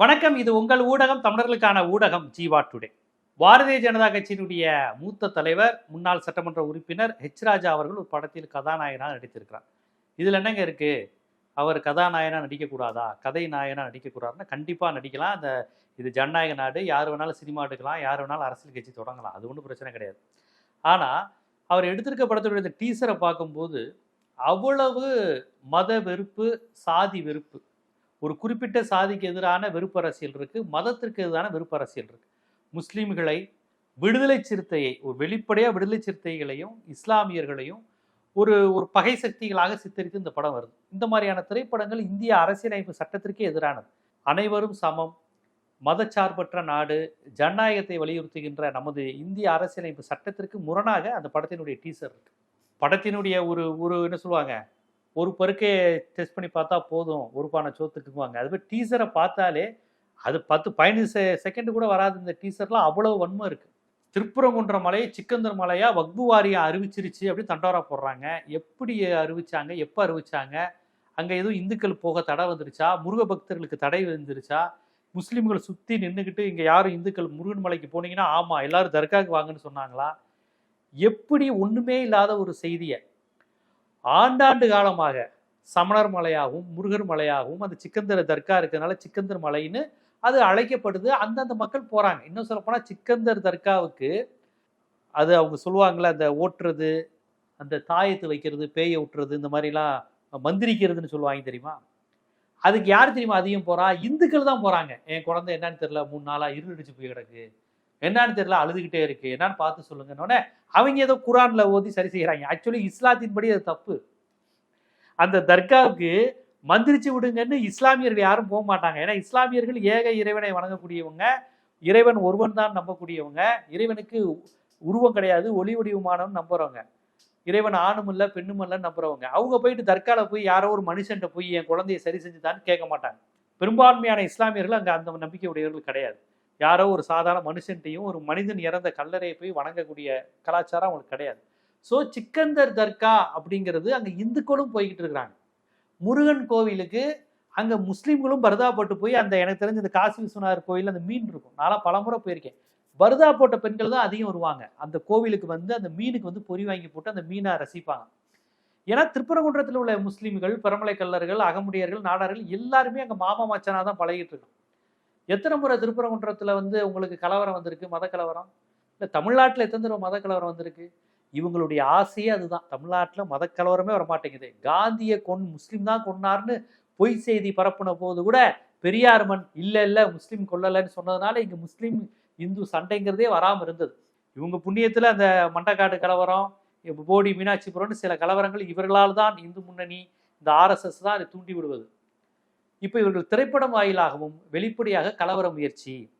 வணக்கம். இது உங்கள் ஊடகம் தமிழர்களுக்கான ஊடகம் ஜீவா டுடே. பாரதிய ஜனதா கட்சியினுடைய மூத்த தலைவர் முன்னாள் சட்டமன்ற உறுப்பினர் ஹெச் ராஜா அவர்கள் ஒரு படத்தில் கதாநாயகனாக நடித்திருக்கிறார். இதில் என்னங்க இருக்கு? அவர் கதாநாயகனாக நடிக்கக்கூடாதா? கதை நாயனாக நடிக்கக்கூடாதுன்னா கண்டிப்பாக நடிக்கலாம். அந்த இது ஜனநாயக நாடு. யார் வேணாலும் சினிமா எடுக்கலாம். யார் வேணாலும் அரசியல் கட்சி தொடங்கலாம். அது ஒன்றும் பிரச்சனை கிடையாது. ஆனால் அவர் எடுத்திருக்க படத்துடைய இந்த டீசரை பார்க்கும்போது அவ்வளவு மத வெறுப்பு சாதி வெறுப்பு ஒரு குறிப்பிட்ட சாதிக்கு எதிரான வெறுப்பு அரசியல் இருக்கு மதத்திற்கு எதிரான வெறுப்பு அரசியல் இருக்கு. முஸ்லீம்களை விடுதலை சிறுத்தையை ஒரு வெளிப்படையாக விடுதலை சிறுத்தைகளையும் இஸ்லாமியர்களையும் ஒரு ஒரு பகை சக்திகளாக சித்தரித்து இந்த படம் வருது. இந்த மாதிரியான திரைப்படங்கள் இந்திய அரசியலமைப்பு சட்டத்திற்கே எதிரானது. அனைவரும் சமம். மதச்சார்பற்ற நாடு ஜனநாயகத்தை வலியுறுத்துகின்ற நமது இந்திய அரசியலமைப்பு சட்டத்திற்கு முரணாக அந்த படத்தினுடைய டீசர் இருக்கு. படத்தினுடைய ஒரு ஒரு என்ன சொல்லுவாங்க? ஒரு பருக்கே டெஸ்ட் பண்ணி பார்த்தா போதும் ஒரு பானை சோத்துக்குவாங்க அது மாதிரி டீசரை பார்த்தாலே அது பத்து பதினஞ்சு செ செகண்ட் கூட வராது இந்த டீசர்லாம் அவ்வளோ வன்மை இருக்குது திருப்புறங்குன்ற மலையை சிக்கந்தர் மலையாக வக்பு வாரியம் அறிவிச்சிருச்சு அப்படின்னு தண்டோரா போடுறாங்க. எப்படி அறிவிச்சாங்க எப்போ அறிவிச்சாங்க? அங்கே எதுவும் இந்துக்கள் போக தடை வந்துருச்சா? முருக பக்தர்களுக்கு தடை வந்துருச்சா முஸ்லீம்களை சுற்றி நின்றுக்கிட்டு இங்கே யாரும் இந்துக்கள் முருகன் மலைக்கு போனீங்கன்னா ஆமாம் எல்லாரும் தர்காவுக்கு வாங்கன்னு சொன்னாங்களா? எப்படி ஒன்றுமே இல்லாத ஒரு செய்தியை ஆண்டாண்டு காலமாக சமணர் மலையாகவும் முருகர் மலையாகவும் அந்த சிக்கந்தர் தர்கா இருக்கிறதுனால சிக்கந்தர் மலைன்னு அது அழைக்கப்படுது. அந்தந்த மக்கள் போகிறாங்க இன்னும் சொல்லப்போனால் சிக்கந்தர் தர்காவுக்கு அது அவங்க சொல்லுவாங்களே அந்த ஓட்டுறது அந்த தாயத்து வைக்கிறது பேயை விட்டுறது இந்த மாதிரிலாம் மந்திரிக்கிறதுன்னு சொல்லுவாங்க தெரியுமா? அதுக்கு யார் தெரியுமா அதிகம் போகிறா இந்துக்கள் தான் போகிறாங்க என் குழந்தை என்னன்னு தெரியல. மூணு நாளாக இருளடிச்சு போய் கிடக்கு. என்னன்னு தெரியல அழுதுகிட்டே இருக்கு. என்னன்னு பார்த்து சொல்லுங்கன்னொடனே அவங்க ஏதோ குரான்ல ஓதி சரி செய்கிறாங்க ஆக்சுவலி இஸ்லாத்தின்படி அது தப்பு. அந்த தர்காவுக்கு மந்திரிச்சு விடுங்கன்னு இஸ்லாமியர்கள் யாரும் போக மாட்டாங்க. ஏன்னா இஸ்லாமியர்கள் ஏக இறைவனை வணங்கக்கூடியவங்க. இறைவன் ஒருவன் தான் நம்பக்கூடியவங்க. இறைவனுக்கு உருவம் கிடையாது ஒளி வடிவமானவன் நம்புறவங்க. இறைவன் ஆணும் இல்லை பெண்ணும் இல்லைன்னு நம்புறவங்க. அவங்க போயிட்டு தர்காவில் போய் யாரோ ஒரு மனுஷன்ட்ட போய் என் குழந்தைய சரி செஞ்சுதான்னு கேட்க மாட்டாங்க. பெரும்பான்மையான இஸ்லாமியர்கள் அங்கே அந்த நம்பிக்கை உடையவர்கள் கிடையாது. யாரோ ஒரு சாதாரண மனுஷன்ட்டையும் ஒரு மனிதன் இறந்த கல்லறையை போய் வணங்கக்கூடிய கலாச்சாரம் அவங்களுக்கு கிடையாது. ஸோ சிக்கந்தர் தர்கா அப்படிங்கிறது அங்கே இந்துக்களும் போய்கிட்டு இருக்கிறாங்க. முருகன் கோவிலுக்கு அங்கே முஸ்லீம்களும் பர்தா போட்டு போய் அந்த எனக்கு தெரிஞ்ச இந்த காசி விஸ்வநாதர் கோயில் அந்த மீன் இருக்கும். நான்லாம் பலமுறை போயிருக்கேன். பர்தா போட்ட பெண்கள் தான் அதிகம் வருவாங்க. அந்த கோவிலுக்கு வந்து அந்த மீனுக்கு வந்து பொறி வாங்கி போட்டு அந்த மீனை ரசிப்பாங்க. ஏன்னா திருப்பரங்குன்றத்தில் உள்ள முஸ்லீம்கள் பரமலை கல்லர்கள் அகமுடியர்கள் நாடார்கள் எல்லாருமே அங்கே மாமா மச்சனாக தான் பழகிட்டு இருக்கோம் எத்தனை முறை திருப்பரங்குன்றத்தில் வந்து உங்களுக்கு கலவரம் வந்திருக்கு? மத கலவரம் இல்லை தமிழ்நாட்டில் எத்தனை தடவை மத கலவரம் வந்திருக்கு? இவங்களுடைய ஆசையே அதுதான். தமிழ்நாட்டில் மத கலவரமே வரமாட்டேங்குது. காந்தியை கொன் முஸ்லீம் தான் கொன்னார்னு பொய் செய்தி பரப்புன போது கூட பெரியார் மண் இல்லை இல்லை முஸ்லீம் கொல்லலைன்னு சொன்னதுனால இங்கே முஸ்லீம் இந்து சண்டைங்கிறதே வராமல் இருந்தது. இவங்க புண்ணியத்தில் அந்த மண்டக்காடு கலவரம் போடி மீனாட்சிபுரம்னு சில கலவரங்கள் இவர்களால் தான் இந்து முன்னணி இந்த ஆர்எஸ்எஸ் தான் அதை தூண்டி விடுவது. இப்போ இவர்கள் திரைப்படம் வாயிலாகவும் வெளிப்படையாக கலவர முயற்சி.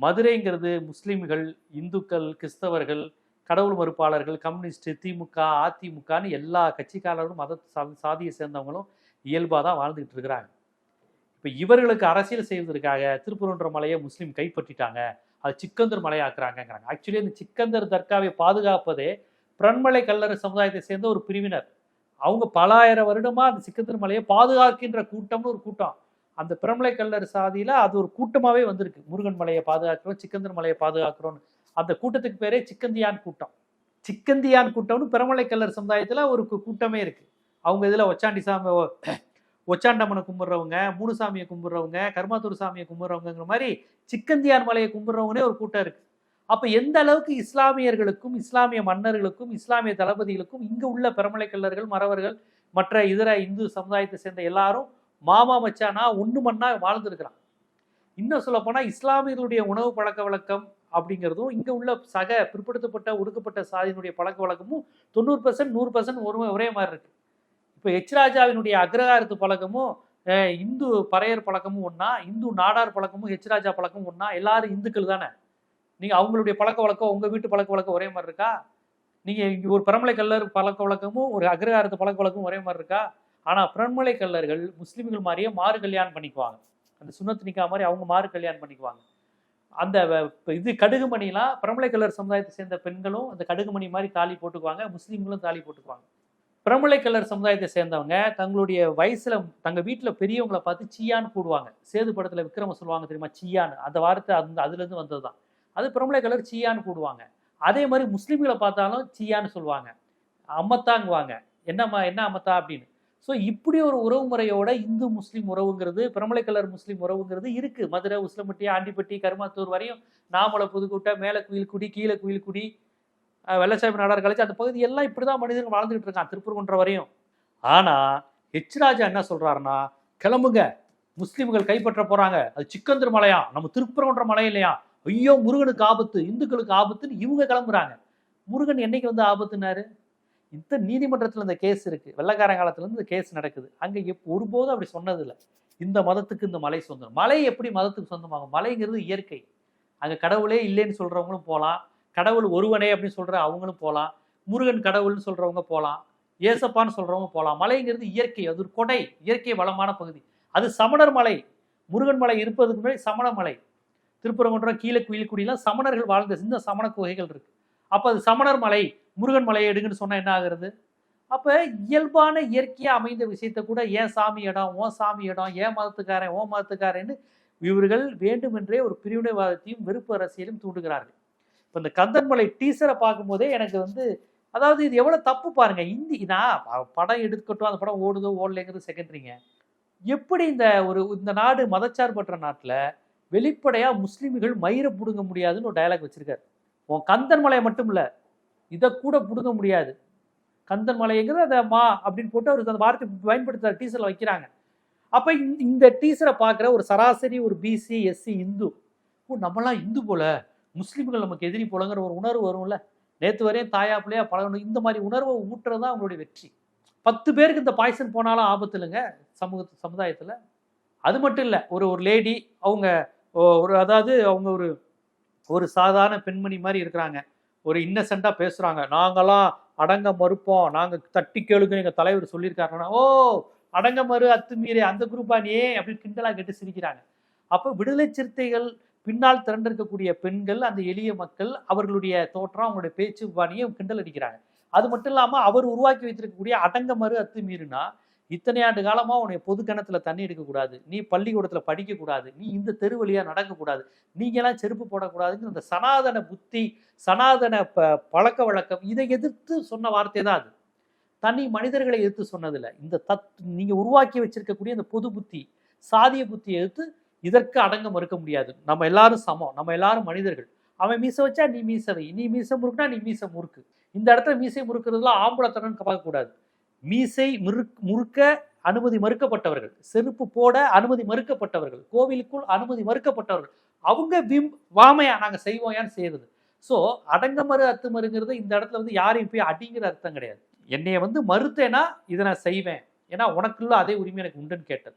மதுரைங்கிறது முஸ்லீம்கள் இந்துக்கள் கிறிஸ்தவர்கள் கடவுள் மறுப்பாளர்கள் கம்யூனிஸ்ட் திமுக அதிமுகன்னு எல்லா கட்சிக்காரர்களும் மத சா- சாதியை சேர்ந்தவங்களும் இயல்பாக தான் வாழ்ந்துக்கிட்டு இருக்கிறாங்க. இப்போ இவர்களுக்கு அரசியல் செய்வதற்காக திருப்பூரன்ற மலையை முஸ்லீம் கைப்பற்றிட்டாங்க. அது சிக்கந்தர் மலையாக்குறாங்கங்கிறாங்க. ஆக்சுவலி அந்த சிக்கந்தர் தர்காவை பாதுகாப்பதே பிரண்மலை கல்லறை சமுதாயத்தை சேர்ந்த ஒரு பிரிவினர். அவங்க பல ஆயிரம் வருடமா அந்த சிக்கந்தர் மலையை பாதுகாக்கின்ற கூட்டம்னு ஒரு கூட்டம். அந்த பிரமலை கல்லர் சாதியில அது ஒரு கூட்டமாவே வந்திருக்கு. முருகன் மலையை பாதுகாக்கிறோம் சிக்கந்தர் மலையை பாதுகாக்கிறோம்னு. அந்த கூட்டத்துக்கு பேரே சிக்கந்தியான் கூட்டம். சிக்கந்தியான் கூட்டம்னு பிரமலை கல்லர் சமுதாயத்துல ஒரு கூட்டமே இருக்கு. அவங்க இதுல ஒச்சாண்டி சாமி ஒச்சாண்டம்மனை கும்பிட்றவங்க மூணு சாமியை கும்பிட்றவங்க கர்மாத்தூர் சாமியை கும்பிட்றவங்கிற மாதிரி சிக்கந்தியான் மலையை கும்பிட்றவங்கனே ஒரு கூட்டம் இருக்குது அப்போ எந்த அளவுக்கு இஸ்லாமியர்களுக்கும் இஸ்லாமிய மன்னர்களுக்கும் இஸ்லாமிய தளபதிகளுக்கும் இங்கே உள்ள பெரமலை கல்லர்கள் மறவர்கள் மற்ற இதர இந்து சமுதாயத்தை சேர்ந்த எல்லாரும் மாமா மச்சானா ஒன்று மண்ணா வாழ்ந்துருக்கிறான். இன்னும் சொல்லப்போனால் இஸ்லாமியர்களுடைய உணவு பழக்க வழக்கம் அப்படிங்கிறதும் இங்கே உள்ள சக பிற்படுத்தப்பட்ட ஒடுக்கப்பட்ட சாதியினுடைய பழக்க வழக்கமும் தொண்ணூறு பர்சன்ட் நூறு பர்சன்ட் ஒரு ஒரே மாதிரி இருக்குது இப்போ எச் ராஜாவினுடைய அக்ரகாரத்து பழக்கமும் இந்து பறையர் பழக்கமும் ஒன்றா இந்து நாடார் பழக்கமும் ஹெச் ராஜா பழக்கமும் ஒன்றா எல்லாரும் இந்துக்கள் தானே. நீங்கள் அவங்களுடைய பழக்க வழக்கம் உங்கள் வீட்டு பழக்க வழக்கம் ஒரே மாதிரி இருக்கா? நீங்கள் இங்கே ஒரு பிரமலை கல்லர் பழக்க வழக்கமும் ஒரு அக்ரகாரத்து பழக்க வழக்கமும் ஒரே மாதிரி இருக்கா? ஆனால் பிரமலை கல்லர்கள் முஸ்லீம்கள் மாதிரியே மாறு கல்யாணம் பண்ணிக்குவாங்க. அந்த சுண்ணத்து நிக்கா மாதிரி அவங்க மாறு கல்யாணம் பண்ணிக்குவாங்க. அந்த இது கடுகுமணிலாம் பிரமலை கல்லர் சமுதாயத்தை சேர்ந்த பெண்களும் அந்த கடுகுமணி மாதிரி தாலி போட்டுக்குவாங்க முஸ்லீம்களும் தாலி போட்டுக்குவாங்க. பிரமலை கல்லர் சமுதாயத்தை சேர்ந்தவங்க தங்களுடைய வயசுல தங்க வீட்டில் பெரியவங்களை பார்த்து சியான்னு கூடுவாங்க சேது படத்துல விக்ரம சொல்லுவாங்க தெரியுமா? சியான்னு. அந்த வார்த்தை அந்த அதுல இருந்து வந்ததுதான். அது பிரமலை கலர் சியான்னு கூடுவாங்க அதே மாதிரி முஸ்லீம்களை பார்த்தாலும் சீயான்னு சொல்லுவாங்க. அம்மத்தாங்குவாங்க என்னம்மா என்ன அம்மத்தா அப்படின்னு. ஸோ இப்படி ஒரு உறவு முறையோட இந்து முஸ்லீம் உறவுங்கிறது பிரமலை கலர் முஸ்லீம் உறவுங்கிறது இருக்கு. மதுரை உசிலம்பட்டி ஆண்டிப்பட்டி கருமாத்தூர் வரையும் நாமலை புதுக்கோட்டை மேலே குயில்குடி கீழே குயில்குடி குடி வெள்ளச்சாமி நாடார் கழிச்சு அந்த பகுதி எல்லாம் இப்படி தான் மனிதர்கள் வாழ்ந்துகிட்டு இருக்கான் திருப்பூர்குன்ற வரையும். ஆனால் ஹெச் ராஜா என்ன சொல்கிறாருன்னா கிளம்புங்க. முஸ்லீம்கள் கைப்பற்ற போகிறாங்க அது சிக்கந்தர் மலையா? நம்ம திருப்பரங்குன்ற மலை இல்லையா? ஐயோ முருகனுக்கு ஆபத்து இந்துக்களுக்கு ஆபத்துன்னு இவங்க கிளம்புறாங்க. முருகன் என்னைக்கு வந்து ஆபத்துனாரு? இந்த நீதிமன்றத்தில் இந்த கேஸ் இருக்கு. வெள்ளக்காரன் காலத்துலேருந்து இந்த கேஸ் நடக்குது. அங்கே எப் ஒருபோதும் அப்படி சொன்னது இல்லை இந்த மதத்துக்கு இந்த மலை சொந்தம். மலை எப்படி மதத்துக்கு சொந்தமாகும்? மலைங்கிறது இயற்கை. அங்கே கடவுளே இல்லைன்னு சொல்கிறவங்களும் போகலாம் கடவுள் ஒருவனே அப்படின்னு சொல்கிற அவங்களும் போகலாம் முருகன் கடவுள்னு சொல்கிறவங்க போகலாம் ஏசப்பான்னு சொல்கிறவங்க போகலாம் மலைங்கிறது இயற்கை. அது ஒரு கொடை. இயற்கை வளமான பகுதி. அது சமணர் மலை. முருகன் மலை இருப்பதுக்கு முன்னாடி சமண மலை. திருப்பரங்குன்றம் கீழே குயில்குடியெல்லாம் சமணர்கள் வாழ்ந்த சின்ன சமண குகைகள் இருக்கு. அப்போ அது சமணர் மலை முருகன் மலையை எடுங்கன்னு சொன்னால் என்ன ஆகுறது? அப்போ இயல்பான இயற்கையாக அமைந்த விஷயத்த கூட ஏன் சாமி இடம் ஓ சாமி இடம் ஏன் மதத்துக்காரன் ஓ மதத்துக்காரன்னு இவர்கள் வேண்டுமென்றே ஒரு பிரிவினைவாதத்தையும் வெறுப்பு அரசியலும் தூண்டுகிறார்கள். இப்போ இந்த கந்தன்மலை டீசரை பார்க்கும்போதே எனக்கு வந்து அதாவது இது எவ்வளோ தப்பு பாருங்க. இந்தி நான் படம் எடுக்கட்டும் அந்த படம் ஓடுதோ ஓடலைங்கிறது செகண்டரிங்க எப்படி இந்த ஒரு இந்த நாடு மதச்சார்பற்ற நாட்டில் வெளிப்படையாக முஸ்லீம்கள் மயிரை பிடுங்க முடியாதுன்னு ஒரு டயலாக் வச்சுருக்காரு. உன் கந்தன் மலையை மட்டும் இல்லை இதை கூட பிடுங்க முடியாது. கந்தன் மலைங்கிறது அதை மா அப்படின்னு போட்டு அவர் அந்த வார்த்தை பயன்படுத்துற டீசரில் வைக்கிறாங்க. அப்போ இந்த- இந்த டீசரை பார்க்குற ஒரு சராசரி ஒரு பிசி எஸ்சி இந்து ஓ நம்மளாம் இந்து போல. முஸ்லீம்கள் நமக்கு எதிரி போலங்கிற ஒரு உணர்வு வரும்ல. நேற்று வரையும் தாயா பிள்ளையா பழகணும். இந்த மாதிரி உணர்வை ஊட்டுறது தான் அவங்களுடைய வெற்றி. பத்து பேருக்கு இந்த பாய்சன் போனாலும் ஆபத்து இல்லைங்க சமூக சமுதாயத்தில். அது மட்டும் இல்லை ஒரு ஒரு லேடி அவங்க ஒரு அதாவது அவங்க ஒரு ஒரு சாதாரண பெண்மணி மாதிரி இருக்கிறாங்க. ஒரு இன்னசென்ட்டாக பேசுகிறாங்க நாங்களாம் அடங்க மறுப்போம். நாங்கள் தட்டி கேளுங்க எங்கள் தலைவர் சொல்லியிருக்காருன்னா ஓ அடங்க மறு அத்துமீறி அந்த குரூப்பா நீ? அப்படின்னு கிண்டலாக கேட்டு சிரிக்கிறாங்க. அப்போ விடுதலை சிறுத்தைகள் பின்னால் திரண்டிருக்கக்கூடிய பெண்கள் அந்த எளிய மக்கள் அவர்களுடைய தோற்றம் அவங்களுடைய பேச்சு பாணியை கிண்டல் அடிக்கிறாங்க. அது மட்டும் இல்லாமல் அவர் உருவாக்கி வைத்திருக்கக்கூடிய அடங்க மறு அத்துமீறுனா இத்தனை ஆண்டு காலமாக உன்னை பொது கிணத்துல தண்ணி எடுக்கக்கூடாது. நீ பள்ளிக்கூடத்தில் படிக்கக்கூடாது. நீ இந்த தெரு வழியாக நடக்கக்கூடாது. நீங்களாம் செருப்பு போடக்கூடாதுன்னு இந்த சனாதன புத்தி சனாதன ப பழக்க வழக்கம் இதை எதிர்த்து சொன்ன வார்த்தை தான் அது. தனி மனிதர்களை எதிர்த்து சொன்னதில்லை. இந்த தத் நீங்கள் உருவாக்கி வச்சிருக்கக்கூடிய இந்த பொது புத்தி சாதிய புத்தியை எதிர்த்து இதற்கு அடங்க மறுக்க முடியாது. நம்ம எல்லாரும் சமம். நம்ம எல்லாரும் மனிதர்கள். அவன் மீச வச்சா நீ மீசவை நீ மீச முறுக்குனா நீ மீச முறுக்கு. இந்த இடத்துல மீசை முறுக்கிறதுலாம் ஆம்பளத்தனன்னு பார்க்கக்கூடாது. மீசை முறுக் முறுக்க அனுமதி மறுக்கப்பட்டவர்கள். செருப்பு போட அனுமதி மறுக்கப்பட்டவர்கள். கோவிலுக்குள் அனுமதி மறுக்கப்பட்டவர்கள். அவங்க விம் வாமையா நாங்கள் செய்வோயான்னு செய்யறது. ஸோ அடங்கமறு அத்துமறுங்கிறது இந்த இடத்துல வந்து யாரையும் போய் அடிங்கிற அர்த்தம் கிடையாது. என்னைய வந்து மறுத்தேன்னா இதை நான் செய்வேன். ஏன்னா உனக்குள்ள அதே உரிமை எனக்கு உண்டுன்னு கேட்டது.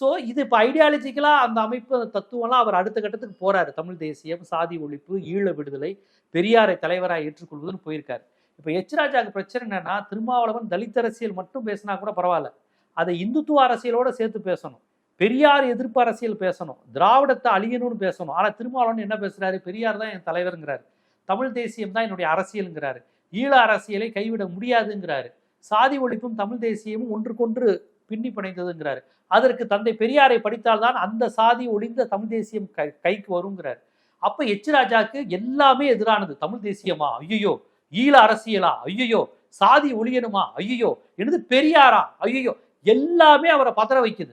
ஸோ இது இப்போ ஐடியாலஜிக்கலாக அந்த அமைப்பு அந்த தத்துவம்லாம் அவர் அடுத்த கட்டத்துக்கு போறாரு. தமிழ் தேசியம் சாதி ஒழிப்பு ஈழ விடுதலை பெரியாரை தலைவராக ஏற்றுக்கொள்வதுன்னு போயிருக்காரு. இப்போ எச் ராஜாவுக்கு பிரச்சனை என்னன்னா திருமாவளவன் தலித் அரசியல் மட்டும் பேசினா கூட பரவாயில்ல. அதை இந்துத்துவ அரசியலோட சேர்த்து பேசணும். பெரியார் எதிர்ப்பு அரசியல் பேசணும். திராவிடத்தை அழியணும்னு பேசணும். ஆனால் திருமாவளவன் என்ன பேசுறாரு? பெரியார் தான் என் தலைவருங்கிறாரு. தமிழ் தேசியம் தான் என்னுடைய அரசியலுங்கிறாரு. ஈழ அரசியலை கைவிட முடியாதுங்கிறாரு. சாதி ஒழிப்பும் தமிழ் தேசியமும் ஒன்றுக்கொன்று பின்னி பிணைந்ததுங்கிறாரு. அதற்கு தந்தை பெரியாரை படித்தால்தான் அந்த சாதி ஒழிந்த தமிழ் தேசியம் கை கைக்கு வருங்கிறார். அப்ப எச் ராஜாக்கு எல்லாமே எதிரானது. தமிழ் தேசியமா? ஐயோ ஈழ அரசியலா? ஐயோ சாதி ஒழியணுமா? ஐயோ எனது பெரியாரா? ஐயோ எல்லாமே அவரை பதற வைக்குது.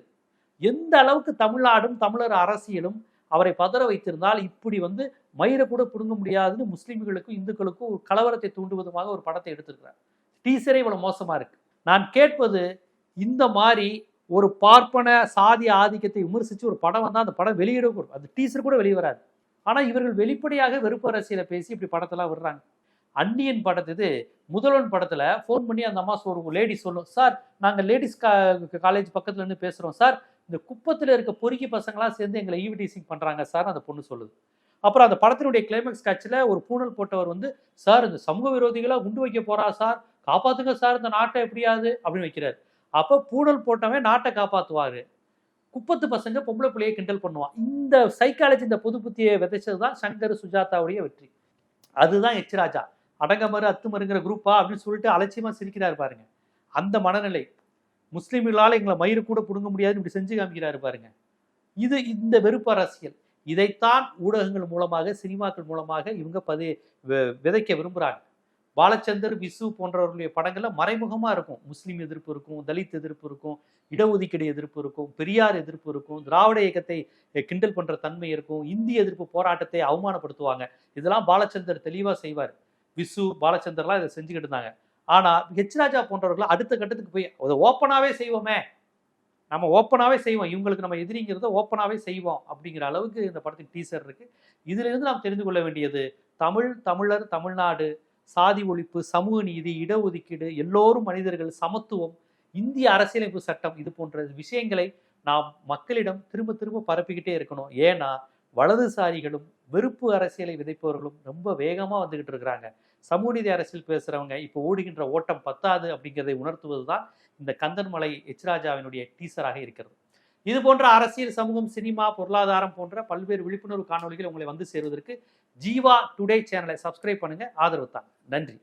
எந்த அளவுக்கு தமிழ்நாடும் தமிழர் அரசியலும் அவரை பதற வைத்திருந்தால் இப்படி வந்து மயிரை கூட பிடுங்க முடியாதுன்னு முஸ்லீம்களுக்கும் இந்துக்களுக்கும் ஒரு கலவரத்தை தூண்டுவதுமாக ஒரு படத்தை எடுத்திருக்கிறார். டீசரே இவ்வளவு மோசமா இருக்கு. நான் கேட்பது இந்த மாதிரி ஒரு பார்ப்பன சாதி ஆதிக்கத்தை விமர்சிச்சு ஒரு படம் வந்தால் அந்த படம் வெளியிடக்கூடும். அந்த டீசர் கூட வெளியே வராது. ஆனா இவர்கள் வெளிப்படையாக வெறுப்பு அரசியலை பேசி இப்படி படத்தெல்லாம் விடுறாங்க. அன்னியன் படத்து முதல்வன் படத்தில் ஃபோன் பண்ணி அந்த அம்மா ஒரு லேடி சொல்லும் சார் நாங்கள் லேடிஸ் காலேஜ் பக்கத்துல இருந்து பேசுகிறோம் சார். இந்த குப்பத்தில் இருக்க பொறுக்கி பசங்களாம் சேர்ந்து எங்களை ஈவிடீசிங் பண்ணுறாங்க சார் அந்த பொண்ணு சொல்லுது. அப்புறம் அந்த படத்தினுடைய கிளைமேக்ஸ் காட்சியில் ஒரு பூணல் போட்டவர் வந்து சார் இந்த சமூக விரோதிகளாக குண்டு வைக்க போறா சார். காப்பாத்துங்க சார் இந்த நாட்டை எப்படியாது? அப்படின்னு வைக்கிறார். அப்போ பூணல் போட்டவன் நாட்டை காப்பாற்றுவார் குப்பத்து பசங்க பொம்பளை பிள்ளையை கிண்டல் பண்ணுவான். இந்த சைக்காலஜி இந்த புது புத்தியை விதைச்சது தான் சங்கர் சுஜாதாவுடைய வெற்றி. அதுதான் எச் ராஜா. அடங்கமறு அத்துமருங்கிற குரூப்பா அப்படின்னு சொல்லிட்டு அலட்சியமாக சிரிக்கிறார் பாருங்க. அந்த மனநிலை. முஸ்லீம்களால் எங்களை மயிறு கூட பிடுங்க முடியாதுன்னு இப்படி செஞ்சு காமிக்கிறாரு பாருங்க. இது இந்த வெறுப்பு அரசியல். இதைத்தான் ஊடகங்கள் மூலமாக சினிமாக்கள் மூலமாக இவங்க பதி விதைக்க விரும்புகிறாங்க பாலச்சந்தர் விசு போன்றவர்களுடைய படங்கள்ல மறைமுகமாக இருக்கும். முஸ்லீம் எதிர்ப்பு இருக்கும் தலித் எதிர்ப்பு இருக்கும் இடஒதுக்கீடு எதிர்ப்பு இருக்கும் பெரியார் எதிர்ப்பு இருக்கும் திராவிட இயக்கத்தை கிண்டல் பண்ற தன்மை இருக்கும் இந்திய எதிர்ப்பு போராட்டத்தை அவமானப்படுத்துவாங்க. இதெல்லாம் பாலச்சந்தர் தெளிவாக செய்வார். விசு பாலச்சந்தர்லாம் இதை செஞ்சுக்கிட்டு இருந்தாங்க. ஆனால் ஹெச் ராஜா போன்றவர்கள் அடுத்த கட்டத்துக்கு போய் அதை ஓப்பனாகவே செய்வோமே. நம்ம ஓப்பனாகவே செய்வோம். இவங்களுக்கு நம்ம எதிரிங்கிறத ஓப்பனாகவே செய்வோம். அப்படிங்கிற அளவுக்கு இந்த படத்தின் டீசர் இருக்குது இதிலிருந்து நாம் தெரிந்து கொள்ள வேண்டியது தமிழ் தமிழர் தமிழ்நாடு சாதி ஒழிப்பு சமூக நீதி இடஒதுக்கீடு எல்லோரும் மனிதர்கள் சமத்துவம் இந்திய அரசியலமைப்பு சட்டம் இது போன்ற விஷயங்களை நாம் மக்களிடம் திரும்ப திரும்ப பரப்பிக்கிட்டே இருக்கணும். ஏன்னா வலதுசாரிகளும் வெறுப்பு அரசியலை விதைப்பவர்களும் ரொம்ப வேகமாக வந்துகிட்டு இருக்கிறாங்க. சமூக நீதி அரசியல் பேசுகிறவங்க இப்போ ஓடுகின்ற ஓட்டம் பத்தாது அப்படிங்கிறதை உணர்த்துவது தான் இந்த கந்தன்மலை எச்ராஜாவினுடைய டீசராக இருக்கிறது. இது போன்ற அரசியல் சமூகம் சினிமா பொருளாதாரம் போன்ற பல்வேறு விழிப்புணர்வு காணொளிகள் உங்களை வந்து சேருவதற்கு ஜீவா டுடே சேனலை சப்ஸ்கிரைப் பண்ணுங்கள் ஆதரவு தான். நன்றி.